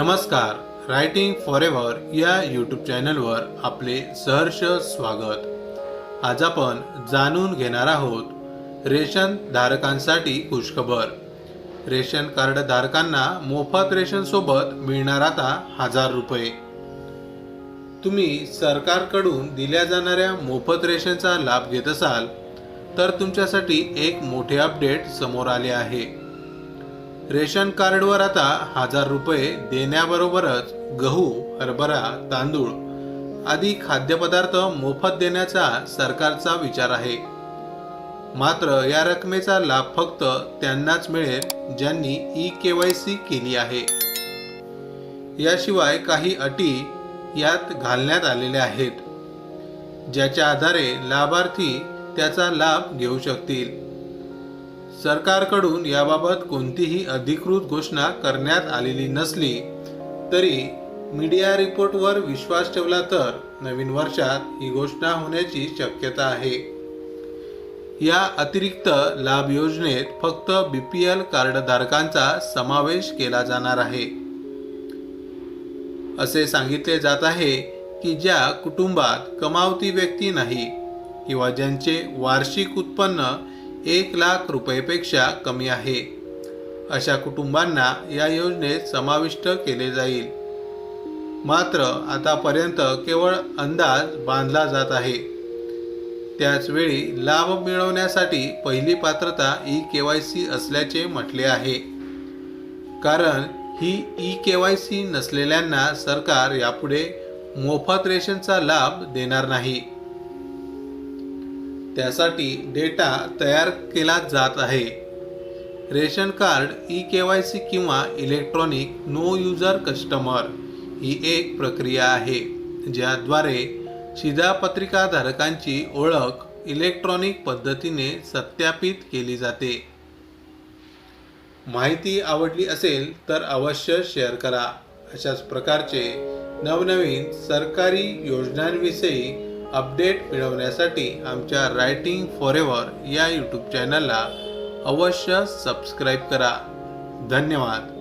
नमस्कार writing for ever या YouTube चॅनलवर आपले सहर्ष स्वागत. आज आपण जाणून घेणार आहोत रेशन धारकांसाठी खुशखबर. रेशन कार्ड धारकांना मोफत रेशनसोबत मिळणार आता हजार रुपये. तुम्ही सरकारकडून दिल्या जाणाऱ्या मोफत रेशनचा लाभ घेत असाल तर तुमच्यासाठी एक मोठे अपडेट समोर आले आहे. रेशन कार्डवर आता हजार रुपये देण्याबरोबरच गहू हरभरा तांदूळ आदी खाद्यपदार्थ मोफत देण्याचा सरकारचा विचार आहे. मात्र या रकमेचा लाभ फक्त त्यांनाच मिळेल ज्यांनी ई के वाय सी केली आहे. याशिवाय काही अटी यात घालण्यात आलेल्या आहेत. ज्याच्या आधारे लाभार्थी त्याचा लाभ घेऊ शकतील. सरकारकडून याबाबत कोणतीही अधिकृत घोषणा करण्यात आलेली नसली तरी मीडिया रिपोर्टवर विश्वास ठेवला तर नवीन वर्षात ही घोषणा होण्याची शक्यता आहे. या अतिरिक्त लाभ योजनेत फक्त बी पी एल कार्डधारकांचा समावेश केला जाणार आहे. असे सांगितले जात आहे की ज्या कुटुंबात कमावती व्यक्ती नाही किंवा ज्यांचे वार्षिक उत्पन्न एक लाख रुपयेपेक्षा कमी आहे. अशा कुटुंबांना या योजनेत समाविष्ट केले जाईल. मात्र आतापर्यंत केवळ अंदाज बांधला जात आहे. त्याचवेळी लाभ मिळवण्यासाठी पहिली पात्रता ई के वाय सी असल्याचे म्हटले आहे. कारण ही ई के वाय सी नसलेल्यांना सरकार यापुढे मोफत रेशनचा लाभ देणार नाही. त्यासाठी डेटा तयार केला जात आहे. Ration card E K Y C किंवा इलेक्ट्रॉनिक नो युजर कस्टमर ही एक प्रक्रिया आहे ज्याद्वारे शिधापत्रिकाधारकांची ओळख इलेक्ट्रॉनिक पद्धतीने सत्यापित केली जाते. माहिती आवडली असेल तर अवश्य शेअर करा. अशाच प्रकारचे नवनवीन सरकारी योजनांविषयी अपडेट मिळवण्यासाठी आमच्या रायटिंग फॉर एव्हर या यूट्यूब चॅनलला अवश्य सबस्क्राईब करा. धन्यवाद.